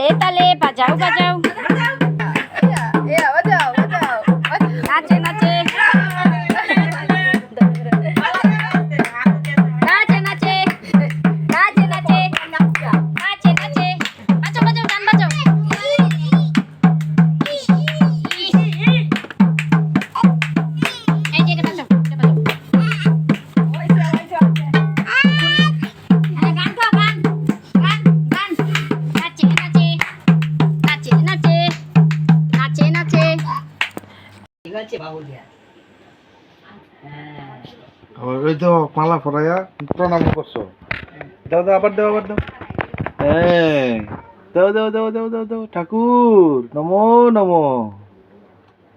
ले ले बजाओ बजाओ ঠিক আছে বাবুলিয়া। হ্যাঁ। ওই তো মালা পরাইয়া প্রণাম করছ। দাও দাও, আবার দাও আবার দাও। হ্যাঁ। দাও দাও দাও দাও দাও দাও। ঠাকুর, নমো নমো।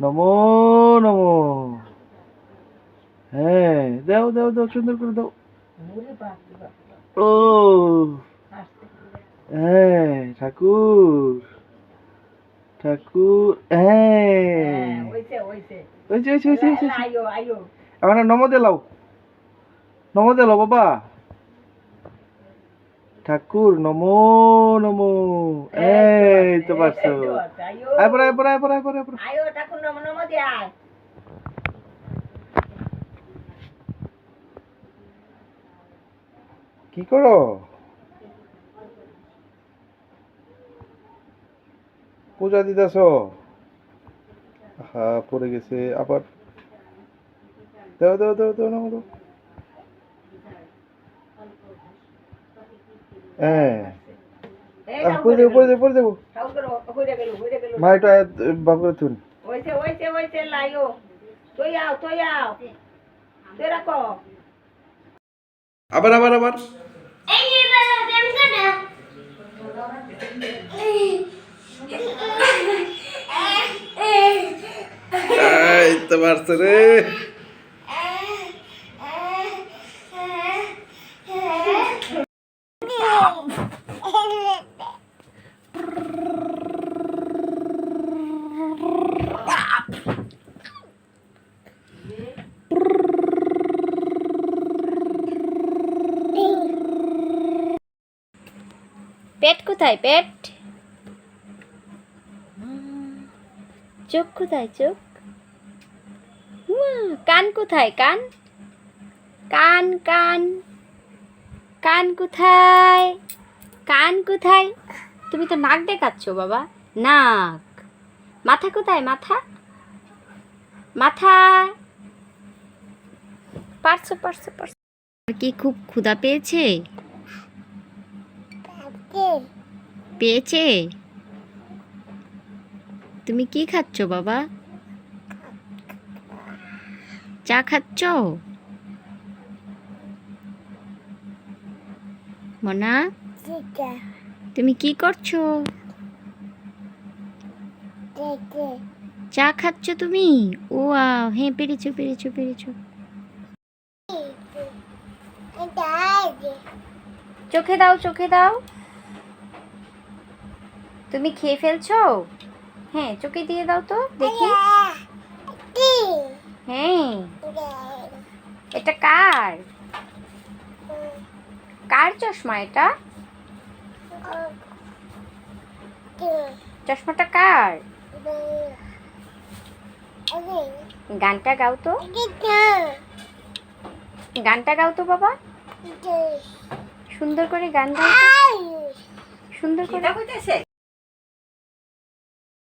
নমো নমো। হ্যাঁ। দাও দাও দাও, সুন্দর করে দাও। ও। হ্যাঁ ঠাকুর। ঠাকুর হ্যাঁ ওইছে ওইছে ওইছে ওইছে ওইছে আমার নমো দেলাও নমো দেলাও বাবা। ঠাকুর নমো নমো। এই তো পারছ। আয়। পরে আয় পরে আয় পরে আয় পরে আয় ঠাকুর নম নম দিয়ে আয়। কি করো? পূজা দিতেছ? হা পড়ে গেছে আবার। দেও দেও দেও দেও না হ্যাঁ। তুই আও তুই আও। তুই রাখো। আবার আবার আবার। তো পারছে রে। পেট কোথায় পেট? চোখ কোথায় চোখ? কান কোথায়? কান? কান কান। কান কোথায়? কান কোথায়? তুমি তো নাক দেখাচ্ছ বাবা। নাক। মাথা কোথায়? মাথা? মাথা। পারছ পারছ পারছ। আর কি খুব ক্ষুধা পেয়েছে? পেয়েছে। তুমি কি খাচ্ছ বাবা? চা খাচ্ছ? মনা? তুমি কি করছ? চা খাচ্ছ তুমি? ও হ্যাঁ পেরেছ পেরেছ পেরেছ। চোখে দাও চোখে দাও। তুমি খেয়ে ফেলছো? হ্যাঁ চোখে দিয়ে দাও তো দেখি। হ্যাঁ এটা কার? কার চশমা এটা? চশমাটা কার? গানটা গাও তো। গানটা গাও তো বাবা। সুন্দর করে গান গাও সুন্দর করে।